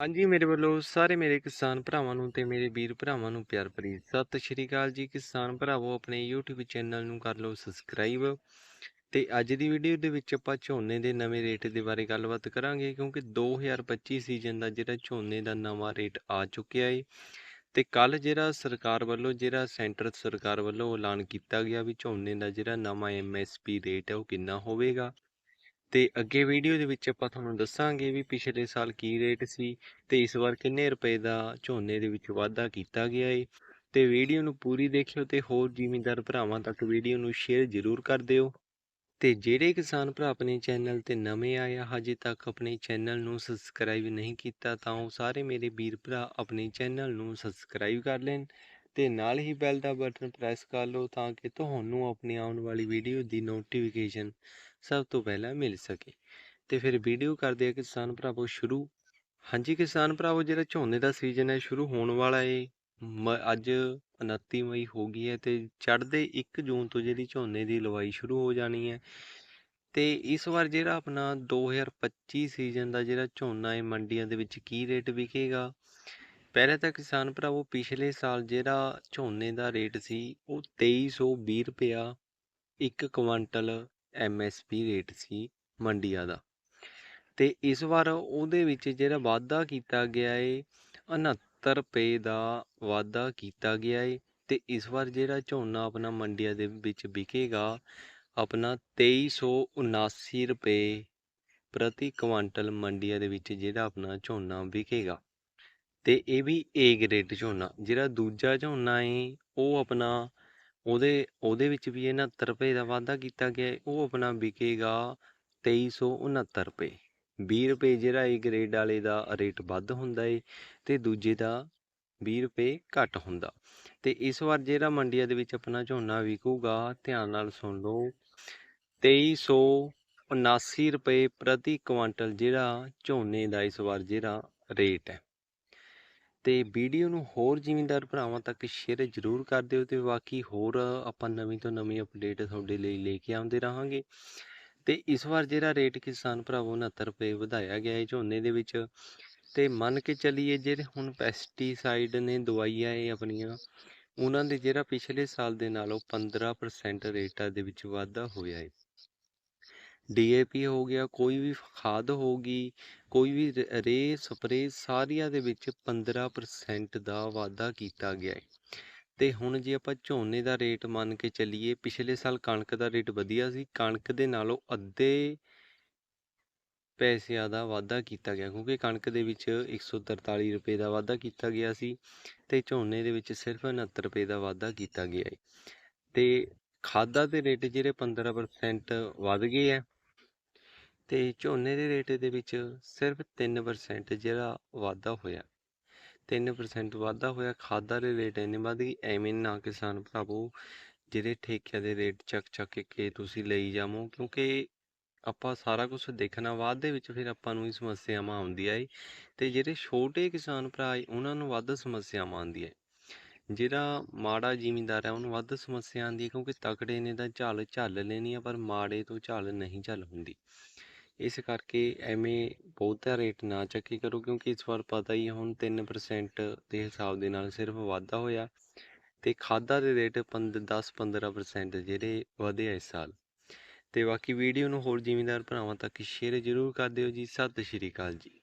ਹਾਂਜੀ, ਮੇਰੇ ਵੱਲੋਂ ਸਾਰੇ ਮੇਰੇ ਕਿਸਾਨ ਭਰਾਵਾਂ ਨੂੰ ਤੇ ਮੇਰੇ ਵੀਰ ਭਰਾਵਾਂ ਨੂੰ ਪਿਆਰ ਭਰੀ ਸਤਿ ਸ਼੍ਰੀ ਅਕਾਲ ਜੀ। ਕਿਸਾਨ ਭਰਾਵੋ, ਆਪਣੇ YouTube ਚੈਨਲ ਨੂੰ ਕਰ ਲਓ ਸਬਸਕ੍ਰਾਈਬ ਤੇ ਅੱਜ ਦੀ ਵੀਡੀਓ ਦੇ ਵਿੱਚ ਆਪਾਂ ਝੋਨੇ ਦੇ ਨਵੇਂ ਰੇਟ ਦੇ ਬਾਰੇ ਗੱਲਬਾਤ ਕਰਾਂਗੇ ਕਿਉਂਕਿ 2025 ਸੀਜ਼ਨ ਦਾ ਜਿਹੜਾ ਝੋਨੇ ਦਾ ਨਵਾਂ ਰੇਟ ਆ ਚੁੱਕਿਆ ਏ ਤੇ ਕੱਲ ਜਿਹੜਾ ਸਰਕਾਰ ਵੱਲੋਂ, ਜਿਹੜਾ ਸੈਂਟਰ ਸਰਕਾਰ ਵੱਲੋਂ ਐਲਾਨ ਕੀਤਾ ਗਿਆ ਵੀ ਝੋਨੇ ਦਾ ਜਿਹੜਾ ਨਵਾਂ MSP ਰੇਟ ਹੈ ਉਹ ਕਿੰਨਾ ਹੋਵੇਗਾ। ਤੇ ਅੱਗੇ ਵੀਡੀਓ ਦੇ ਵਿੱਚ ਆਪਾਂ ਤੁਹਾਨੂੰ ਦੱਸਾਂਗੇ ਵੀ ਪਿਛਲੇ ਸਾਲ ਕੀ ਰੇਟ ਸੀ ਤੇ ਇਸ ਵਾਰ ਕਿੰਨੇ ਰੁਪਏ ਦਾ ਝੋਨੇ ਦੇ ਵਿੱਚ ਵਾਧਾ ਕੀਤਾ ਗਿਆ ਏ। ਤੇ ਵੀਡੀਓ ਨੂੰ ਪੂਰੀ ਦੇਖਿਓ ਤੇ ਹੋਰ ਜ਼ਿਮੀਂਦਾਰ ਭਰਾਵਾਂ ਤੱਕ ਵੀਡੀਓ ਨੂੰ ਸ਼ੇਅਰ ਜ਼ਰੂਰ ਕਰ ਦਿਓ। ਤੇ ਜਿਹੜੇ ਕਿਸਾਨ ਭਰਾ ਆਪਣੇ ਚੈਨਲ ਤੇ ਨਵੇਂ ਆਏ ਆ, ਹਜੇ ਤੱਕ ਆਪਣੇ ਚੈਨਲ ਨੂੰ ਸਬਸਕ੍ਰਾਈਬ ਨਹੀਂ ਕੀਤਾ, ਤਾਂ ਉਹ ਸਾਰੇ ਮੇਰੇ ਵੀਰ ਭਰਾ ਆਪਣੇ ਚੈਨਲ ਨੂੰ ਸਬਸਕ੍ਰਾਈਬ ਕਰ ਲੈਣ। ਤੇ ਨਾਲ ਹੀ ਬੈਲ ਦਾ ਬਟਨ ਪ੍ਰੈਸ ਕਰ ਲਓ ਤਾਂ ਕਿ ਤੁਹਾਨੂੰ ਆਪਣੀ ਆਉਣ ਵਾਲੀ ਵੀਡੀਓ ਦੀ ਨੋਟੀਫਿਕੇਸ਼ਨ ਸਭ ਤੋਂ ਪਹਿਲਾਂ ਮਿਲ ਸਕੇ। ਤੇ ਫਿਰ ਵੀਡੀਓ ਕਰਦੇ ਆ ਕਿਸਾਨ ਭਰਾਵੋ ਸ਼ੁਰੂ। ਹਾਂਜੀ ਕਿਸਾਨ ਭਰਾਵੋ, ਜਿਹੜਾ ਝੋਨੇ ਦਾ ਸੀਜ਼ਨ ਹੈ, ਸ਼ੁਰੂ ਹੋਣ ਵਾਲਾ ਏ। ਮ- ਅੱਜ 29 ਮਈ ਹੋ ਗਈ ਹੈ ਤੇ ਚੜ੍ਹਦੇ 1 ਜੂਨ ਤੋਂ ਜਿਹੜੀ ਝੋਨੇ ਦੀ ਲਵਾਈ ਸ਼ੁਰੂ ਹੋ ਜਾਣੀ ਹੈ। ਤੇ ਇਸ ਵਾਰ ਜਿਹੜਾ ਆਪਣਾ 2025 ਸੀਜ਼ਨ ਦਾ ਜਿਹੜਾ ਝੋਨਾ ਹੈ ਮੰਡੀਆਂ ਦੇ ਵਿੱਚ ਕੀ ਰੇਟ ਵਿਕੇਗਾ? ਪਹਿਲੇ ਤਾਂ ਕਿਸਾਨ ਭਰਾਵੋ ਪਿਛਲੇ ਸਾਲ ਜਿਹੜਾ ਝੋਨੇ ਦਾ ਰੇਟ ਸੀ, ਉਹ 2320 ਰੁਪਇਆ ਇੱਕ ਕੁਆਂਟਲ ਐਮਐਸਪੀ ਰੇਟ ਸੀ ਮੰਡੀਆਂ ਦਾ। ਤੇ ਇਸ ਵਾਰ ਉਹਦੇ ਵਿੱਚ ਜਿਹੜਾ ਵਾਧਾ ਕੀਤਾ ਗਿਆ ਏ 69 ਰੁਪਏ ਦਾ ਵਾਧਾ ਕੀਤਾ ਗਿਆ ਏ ਤੇ ਇਸ ਵਾਰ ਜਿਹੜਾ ਝੋਨਾ ਆਪਣਾ ਮੰਡੀਆਂ ਦੇ ਵਿੱਚ ਵਿਕੇਗਾ, ਆਪਣਾ 2379 ਰੁਪਏ ਪ੍ਰਤੀ ਕੁਆਂਟਲ ਮੰਡੀਆਂ ਦੇ ਵਿੱਚ ਜਿਹੜਾ ਆਪਣਾ ਝੋਨਾ ਵਿਕੇਗਾ। ਤੇ ਇਹ ਵੀ ਏ ਗ੍ਰੇਡ ਝੋਨਾ ਜਿਹੜਾ ਦੂਜਾ ਝੋਨਾ ਹੈ ਉਹ ਆਪਣਾ ਉਹਦੇ ਉਹਦੇ ਵਿੱਚ ਵੀ 69 ਰੁਪਏ ਦਾ ਵਾਧਾ ਕੀਤਾ ਗਿਆ ਹੈ ਉਹ ਆਪਣਾ ਵਿਕੇਗਾ 2369 ਰੁਪਏ। 20 ਰੁਪਏ ਜਿਹੜਾ ਏ ਗ੍ਰੇਡ ਵਾਲੇ ਦਾ ਰੇਟ ਵੱਧ ਹੁੰਦਾ ਏ ਤੇ ਦੂਜੇ ਦਾ 20 ਰੁਪਏ ਘੱਟ ਹੁੰਦਾ। ਤੇ ਇਸ ਵਾਰ ਜਿਹੜਾ ਮੰਡੀਆਂ ਦੇ ਵਿੱਚ ਆਪਣਾ ਝੋਨਾ ਵਿਕੂਗਾ, ਧਿਆਨ ਨਾਲ ਸੁਣ ਲਓ 2379 ਰੁਪਏ ਪ੍ਰਤੀ ਕੁਆਂਟਲ ਜਿਹੜਾ ਝੋਨੇ ਦਾ ਇਸ ਵਾਰ ਜਿਹੜਾ ਰੇਟ ਹੈ। ਤੇ ਵੀਡੀਓ ਨੂੰ ਹੋਰ ਜ਼ਿਮੀਂਦਾਰ ਭਰਾਵਾਂ ਤੱਕ ਸ਼ੇਅਰ ਜ਼ਰੂਰ ਕਰ ਦਿਓ ਤੇ ਬਾਕੀ ਹੋਰ ਆਪਾਂ ਨਵੀਂ ਤੋਂ ਨਵੀਂ ਅਪਡੇਟ ਤੁਹਾਡੇ ਲਈ ਲੈ ਕੇ ਆਉਂਦੇ ਰਹਾਂਗੇ। ਤੇ ਇਸ ਵਾਰ ਜਿਹੜਾ ਰੇਟ ਕਿਸਾਨ ਭਰਾਵੋ 69 ਰੁਪਏ ਵਧਾਇਆ ਗਿਆ ਹੈ ਝੋਨੇ ਦੇ ਵਿੱਚ, ਤੇ ਮੰਨ ਕੇ ਚੱਲੀਏ ਜਿਹੜੇ ਹੁਣ ਪੈਸਟੀਸਾਈਡ ਨੇ ਦਵਾਈਆਂ ਇਹ ਆਪਣੀਆਂ, ਉਹਨਾਂ ਦੇ ਜਿਹੜਾ ਪਿਛਲੇ ਸਾਲ ਦੇ ਨਾਲੋਂ 15% ਰੇਟਾਂ ਦੇ ਵਿੱਚ ਵਾਧਾ ਹੋਇਆ ਹੈ। ਡੀਏਪੀ ਹੋ ਗਿਆ, ਕੋਈ ਵੀ ਖਾਦ ਹੋਗੀ ਕੋਈ ਵੀ ਰ- ਰੇ ਸਪਰੇ ਸਾਰੀਆਂ ਦੇ ਵਿੱਚ 15% ਦਾ ਵਾਧਾ ਕੀਤਾ ਗਿਆ ਹੈ ਤੇ ਹੁਣ ਜੇ ਆਪਾਂ ਝੋਨੇ ਦਾ ਰੇਟ ਮੰਨ ਕੇ ਚੱਲੀਏ, ਪਿਛਲੇ ਸਾਲ ਕਣਕ ਦਾ ਰੇਟ ਵਧੀਆ ਸੀ, ਕਣਕ ਦੇ ਨਾਲੋਂ ਅੱਧੇ ਪੈਸਿਆਂ ਦਾ ਵਾਧਾ ਕੀਤਾ ਗਿਆ, ਕਿਉਂਕਿ ਕਣਕ ਦੇ ਵਿੱਚ 143 ਰੁਪਏ ਦਾ ਵਾਧਾ ਕੀਤਾ ਗਿਆ ਸੀ ਤੇ ਝੋਨੇ ਦੇ ਵਿੱਚ ਸਿਰਫ 69 ਰੁਪਏ ਦਾ ਵਾਧਾ ਕੀਤਾ ਗਿਆ ਹੈ ਤੇ ਖਾਦਾਂ ਦੇ ਰੇਟ ਜਿਹੜੇ 15% ਵੱਧ ਗਏ ਹੈ ਤੇ ਝੋਨੇ ਦੇ ਰੇਟ ਦੇ ਵਿੱਚ ਸਿਰਫ 3% ਜਿਹੜਾ ਵਾਧਾ ਹੋਇਆ। 3% ਵਾਧਾ ਹੋਇਆ, ਖਾਦਾਂ ਦੇ ਰੇਟ ਇੰਨੇ ਵੱਧ ਗਏ, ਐਵੇਂ ਨਾ ਕਿਸਾਨ ਭਰਾਵੋ, ਜਿਹੜੇ ਠੇਕਿਆਂ ਦੇ ਰੇਟ ਚੱਕ ਚੱਕ ਕੇ ਤੁਸੀਂ ਲਈ ਜਾਵੋ, ਕਿਉਂਕਿ ਆਪਾਂ ਸਾਰਾ ਕੁਝ ਦੇਖਣਾ, ਬਾਅਦ ਦੇ ਵਿੱਚ ਫਿਰ ਆਪਾਂ ਨੂੰ ਇਹ ਸਮੱਸਿਆਵਾਂ ਆਉਂਦੀਆਂ ਏ, ਤੇ ਜਿਹੜੇ ਛੋਟੇ ਕਿਸਾਨ ਭਰਾ ਏ, ਉਹਨਾਂ ਨੂੰ ਵੱਧ ਸਮੱਸਿਆਵਾਂ ਆਉਂਦੀਆਂ ਏ। ਜਿਹੜਾ ਮਾੜਾ ਜ਼ਿਮੀਂਦਾਰ ਹੈ, ਉਹਨੂੰ ਵੱਧ ਸਮੱਸਿਆ ਆਉਂਦੀ ਹੈ ਕਿਉਂਕਿ ਤਕੜੇ ਨੇ ਤਾਂ ਝੱਲ ਝੱਲ ਲੈਣੀ ਆ, ਪਰ ਮਾੜੇ ਤੋਂ ਝੱਲ ਨਹੀਂ ਝੱਲ ਹੁੰਦੀ। ਇਸ ਕਰਕੇ ਐਵੇਂ ਬਹੁਤਾ ਰੇਟ ਨਾ ਚੱਕੀ ਕਰੋ, ਕਿਉਂਕਿ ਇਸ ਵਾਰ ਪਤਾ ਹੀ ਹੈ ਹੁਣ 3% ਦੇ ਹਿਸਾਬ ਦੇ ਨਾਲ ਸਿਰਫ ਵਾਧਾ ਹੋਇਆ ਤੇ ਖਾਦਾਂ ਦੇ ਰੇਟ 10-15% ਜਿਹੜੇ ਵਧੇ ਆ ਇਸ ਸਾਲ। ਤੇ ਬਾਕੀ ਵੀਡੀਓ ਨੂੰ ਹੋਰ ਜ਼ਿਮੀਂਦਾਰ ਭਰਾਵਾਂ ਤੱਕ ਸ਼ੇਅਰ ਜ਼ਰੂਰ ਕਰ ਦਿਓ ਜੀ। ਸਤਿ ਸ਼੍ਰੀ ਅਕਾਲ ਜੀ।